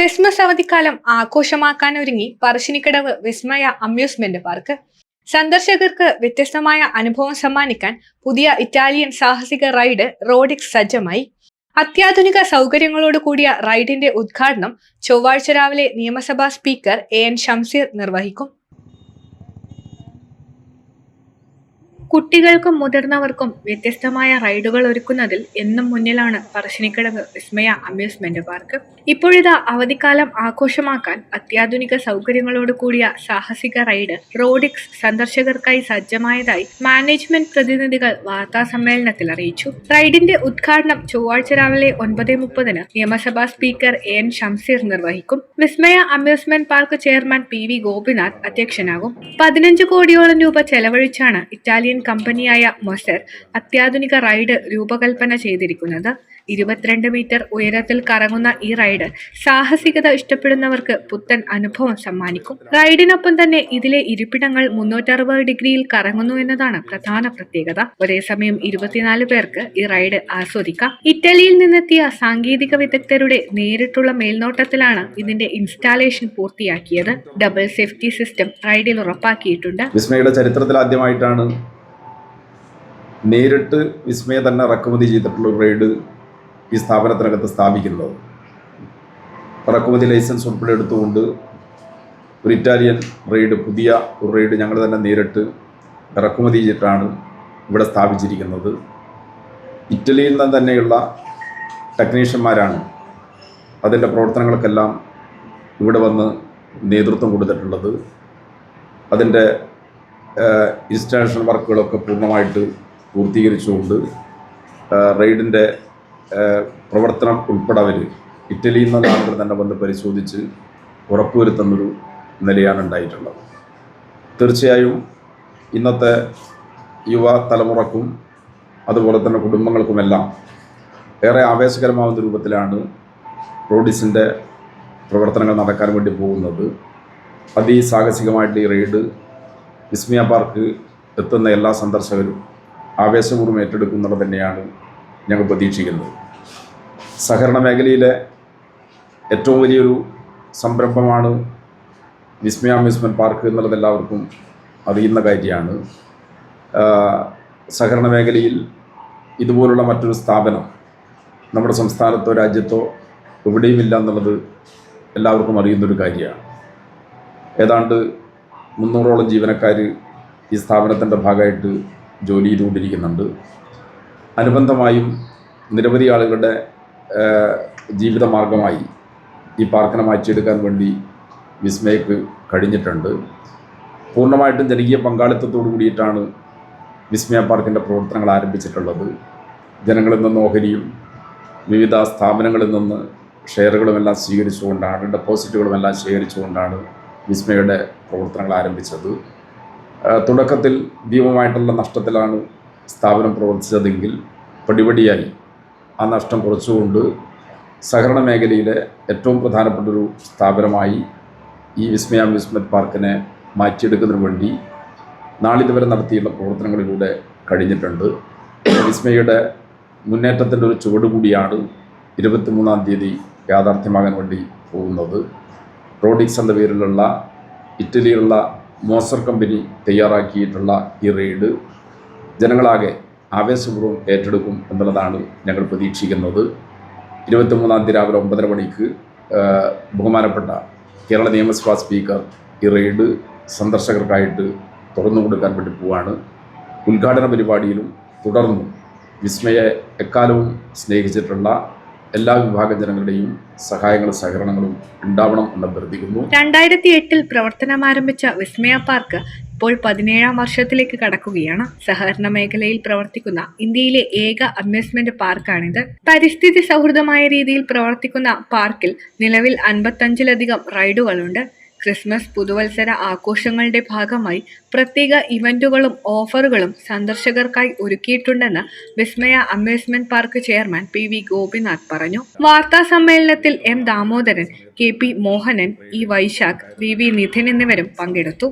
Christmas അവധിക്കാലം ആഘോഷമാക്കാൻ ഒരുങ്ങി പറശ്ശിനിക്കടവ് വിസ്മയ അമ്യൂസ്മെന്റ് പാർക്ക്. സന്ദർശകർക്ക് വ്യത്യസ്തമായ അനുഭവം സമ്മാനിക്കാൻ പുതിയ ഇറ്റാലിയൻ സാഹസിക റൈഡ് റോഡിക്സ് സജ്ജമായി. അത്യാധുനിക സൗകര്യങ്ങളോട് കൂടിയ റൈഡിന്റെ ഉദ്ഘാടനം ചൊവ്വാഴ്ച രാവിലെ നിയമസഭാ സ്പീക്കർ എ എൻ ഷംസീർ നിർവഹിക്കും. കുട്ടികൾക്കും മുതിർന്നവർക്കും വ്യത്യസ്തമായ റൈഡുകൾ ഒരുക്കുന്നതിൽ എന്നും മുന്നിലാണ് പറശ്ശിനിക്കിടവ് വിസ്മയ അമ്യൂസ്മെന്റ് പാർക്ക്. ഇപ്പോഴിതാ അവധിക്കാലം ആഘോഷമാക്കാൻ അത്യാധുനിക സൗകര്യങ്ങളോട് കൂടിയ സാഹസിക റൈഡ് റോഡിക്സ് സന്ദർശകർക്കായി സജ്ജമായതായി മാനേജ്മെന്റ് പ്രതിനിധികൾ വാർത്താ സമ്മേളനത്തിൽ അറിയിച്ചു. റൈഡിന്റെ ഉദ്ഘാടനം ചൊവ്വാഴ്ച രാവിലെ ഒൻപത് മുപ്പതിന് നിയമസഭാ സ്പീക്കർ എ എൻ ഷംസീർ നിർവഹിക്കും. Vismaya amusement park chairman P V Gopinath അധ്യക്ഷനാകും. പതിനഞ്ച് കോടിയോളം രൂപ ചെലവഴിച്ചാണ് ഇറ്റാലിയൻ കമ്പനിയായ മൊസർ അത്യാധുനിക റൈഡ് രൂപകൽപ്പന ചെയ്തിരിക്കുന്നത്. ഇരുപത്തിരണ്ട് മീറ്റർ ഉയരത്തിൽ കറങ്ങുന്ന ഈ റൈഡ് സാഹസികത ഇഷ്ടപ്പെടുന്നവർക്ക് പുത്തൻ അനുഭവം സമ്മാനിക്കും. റൈഡിനൊപ്പം തന്നെ ഇതിലെ ഇരിപ്പിടങ്ങൾ മുന്നൂറ്ററുപത് ഡിഗ്രിയിൽ കറങ്ങുന്നു എന്നതാണ് പ്രധാന പ്രത്യേകത. ഒരേ സമയം ഇരുപത്തിനാല് പേർക്ക് ഈ റൈഡ് ആസ്വദിക്കാം. ഇറ്റലിയിൽ നിന്നെത്തിയ സാങ്കേതിക വിദഗ്ധരുടെ നേരിട്ടുള്ള മേൽനോട്ടത്തിലാണ് ഇതിന്റെ ഇൻസ്റ്റാളേഷൻ പൂർത്തിയാക്കിയത്. ഡബിൾ സേഫ്റ്റി സിസ്റ്റം റൈഡിൽ ഉറപ്പാക്കിയിട്ടുണ്ട്. വിസ്മയുടെ ചരിത്രത്തിൽ ആദ്യമായിട്ടാണ് നേരിട്ട് വിസ്മയ തന്നെ ഇറക്കുമതി ചെയ്തിട്ടുള്ള ബ്രൈഡ് ഈ സ്ഥാപനത്തിനകത്ത് സ്ഥാപിക്കുന്നത്. ഇറക്കുമതി ലൈസൻസ് ഉൾപ്പെടെ എടുത്തുകൊണ്ട് ഒരു ഇറ്റാലിയൻ റെയ്ഡ് പുതിയ ഒരു റെയ്ഡ് ഞങ്ങൾ തന്നെ നേരിട്ട് ഇറക്കുമതി ചെയ്തിട്ടാണ് ഇവിടെ സ്ഥാപിച്ചിരിക്കുന്നത്. ഇറ്റലിയിൽ നിന്ന് തന്നെയുള്ള ടെക്നീഷ്യന്മാരാണ് അതിന്റെ പ്രവർത്തനങ്ങൾക്കെല്ലാം ഇവിടെ വന്ന് നേതൃത്വം കൊടുത്തിട്ടുള്ളത്. അതിന്റെ ഇൻസ്റ്റാളേഷൻ വർക്കുകളൊക്കെ പൂർണമായിട്ട് പൂർത്തീകരിച്ചുകൊണ്ട് റെയ്ഡിന്റെ പ്രവർത്തനം ഉൾപ്പെടെ അവർ ഇറ്റലിയിൽ നിന്ന് ആളുകൾ തന്നെ വന്ന് പരിശോധിച്ച് ഉറപ്പുവരുത്തുന്നൊരു നിലയാണ് ഉണ്ടായിട്ടുള്ളത്. തീർച്ചയായും ഇന്നത്തെ യുവ തലമുറക്കും അതുപോലെ തന്നെ കുടുംബങ്ങൾക്കുമെല്ലാം ഏറെ ആവേശകരമാവുന്ന രൂപത്തിലാണ് റോഡിസിന്റെ പ്രവർത്തനങ്ങൾ നടക്കാൻ വേണ്ടി പോകുന്നത്. അതിസാഹസികമായിട്ട് ഈ റെയ്ഡ് വിസ്മയ പാർക്ക് എത്തുന്ന എല്ലാ സന്ദർശകരും ആവേശപൂർവം ഏറ്റെടുക്കുന്നുള്ളത് തന്നെയാണ് ഞങ്ങൾ പ്രതീക്ഷിക്കുന്നത്. സഹകരണ മേഖലയിലെ ഏറ്റവും വലിയൊരു സംരംഭമാണ് വിസ്മയ അമ്യൂസ്മെന്റ് പാർക്ക് എന്നുള്ളത് എല്ലാവർക്കും അറിയുന്ന കാര്യമാണ്. സഹകരണ മേഖലയിൽ ഇതുപോലുള്ള മറ്റൊരു സ്ഥാപനം നമ്മുടെ സംസ്ഥാനത്തോ രാജ്യത്തോ എവിടെയുമില്ല എന്നുള്ളത് എല്ലാവർക്കും അറിയുന്നൊരു കാര്യമാണ്. ഏതാണ്ട് മുന്നൂറോളം ജീവനക്കാർ ഈ സ്ഥാപനത്തിന്റെ ഭാഗമായിട്ട് ജോലി ചെയ്തുകൊണ്ടിരിക്കുന്നുണ്ട്. അനുബന്ധമായും നിരവധി ആളുകളുടെ ജീവിത മാർഗമായി ഈ പാർക്കിനെ മാറ്റിയെടുക്കാൻ വേണ്ടി വിസ്മയക്ക് കഴിഞ്ഞിട്ടുണ്ട്. പൂർണമായിട്ടും ജനകീയ പങ്കാളിത്തത്തോടു കൂടിയിട്ടാണ് വിസ്മയ പാർക്കിന്റെ പ്രവർത്തനങ്ങൾ ആരംഭിച്ചിട്ടുള്ളത്. ജനങ്ങളിൽ നിന്ന് ഓഹരിയും വിവിധ സ്ഥാപനങ്ങളിൽ നിന്ന് ഷെയറുകളുമെല്ലാം സ്വീകരിച്ചുകൊണ്ടാണ് ഡെപ്പോസിറ്റുകളുമെല്ലാം ശേഖരിച്ചുകൊണ്ടാണ് വിസ്മയുടെ പ്രവർത്തനങ്ങൾ ആരംഭിച്ചത്. തുടക്കത്തിൽ ഭീമമായിട്ടുള്ള നഷ്ടത്തിലാണ് സ്ഥാപനം പ്രവർത്തിച്ചതെങ്കിൽ പടിപടിയായി ആ നഷ്ടം കുറച്ചുകൊണ്ട് സഹകരണ മേഖലയിലെ ഏറ്റവും പ്രധാനപ്പെട്ടൊരു സ്ഥാപനമായി ഈ വിസ്മയ അമ്യൂസ്മെന്റ് പാർക്കിനെ മാറ്റിയെടുക്കുന്നതിന് വേണ്ടി നാളിതുവരെ നടത്തിയുള്ള പ്രവർത്തനങ്ങളിലൂടെ കഴിഞ്ഞിട്ടുണ്ട്. വിസ്മയുടെ മുന്നേറ്റത്തിന്റെ ഒരു ചുവട് കൂടിയാണ് ഇരുപത്തിമൂന്നാം തീയതി യാഥാർത്ഥ്യമാകാൻ വേണ്ടി പോകുന്നത്. റോഡിക്സ് എന്ന പേരിലുള്ള ഇറ്റലിയിലുള്ള മോസർ കമ്പനി തയ്യാറാക്കിയിട്ടുള്ള ഈ റെയ്ഡ് ജനങ്ങളാകെ ആവേശപൂർവം ഏറ്റെടുക്കും എന്നുള്ളതാണ് ഞങ്ങൾ പ്രതീക്ഷിക്കുന്നത്. ഇരുപത്തിമൂന്നാം തീയതി രാവിലെ ഒമ്പതര മണിക്ക് ബഹുമാനപ്പെട്ട കേരള നിയമസഭാ സ്പീക്കർ ഈ റെയ്ഡ് സന്ദർശകർക്കായിട്ട് തുറന്നു കൊടുക്കാൻ വേണ്ടി പോവാണ്. ഉദ്ഘാടന പരിപാടിയിലും തുടർന്നും വിസ്മയെ എക്കാലവും സ്നേഹിച്ചിട്ടുള്ള എല്ലാ വിഭാഗ ജനങ്ങളുടെയും സഹായങ്ങളും സഹകരണങ്ങളും ഉണ്ടാവണം എന്ന് അഭ്യർത്ഥിക്കുന്നു. രണ്ടായിരത്തി എട്ടിൽ പ്രവർത്തനം ആരംഭിച്ച വിസ്മയ പാർക്ക് ഇപ്പോൾ പതിനേഴാം വർഷത്തിലേക്ക് കടക്കുകയാണ്. സഹകരണ മേഖലയിൽ പ്രവർത്തിക്കുന്ന ഇന്ത്യയിലെ ഏക അമ്യൂസ്മെന്റ് പാർക്കാണിത്. പരിസ്ഥിതി സൗഹൃദമായ രീതിയിൽ പ്രവർത്തിക്കുന്ന പാർക്കിൽ നിലവിൽ അൻപത്തഞ്ചിലധികം റൈഡുകളുണ്ട്. ക്രിസ്മസ് പുതുവത്സര ആഘോഷങ്ങളുടെ ഭാഗമായി പ്രത്യേക ഇവന്റുകളും ഓഫറുകളും സന്ദർശകർക്കായി ഒരുക്കിയിട്ടുണ്ടെന്ന് Vismaya amusement park chairman P V Gopinath പറഞ്ഞു. വാർത്താ സമ്മേളനത്തിൽ M Damodaran K P Mohanan E Vaishakh V V Nidhin എന്നിവരും പങ്കെടുത്തു.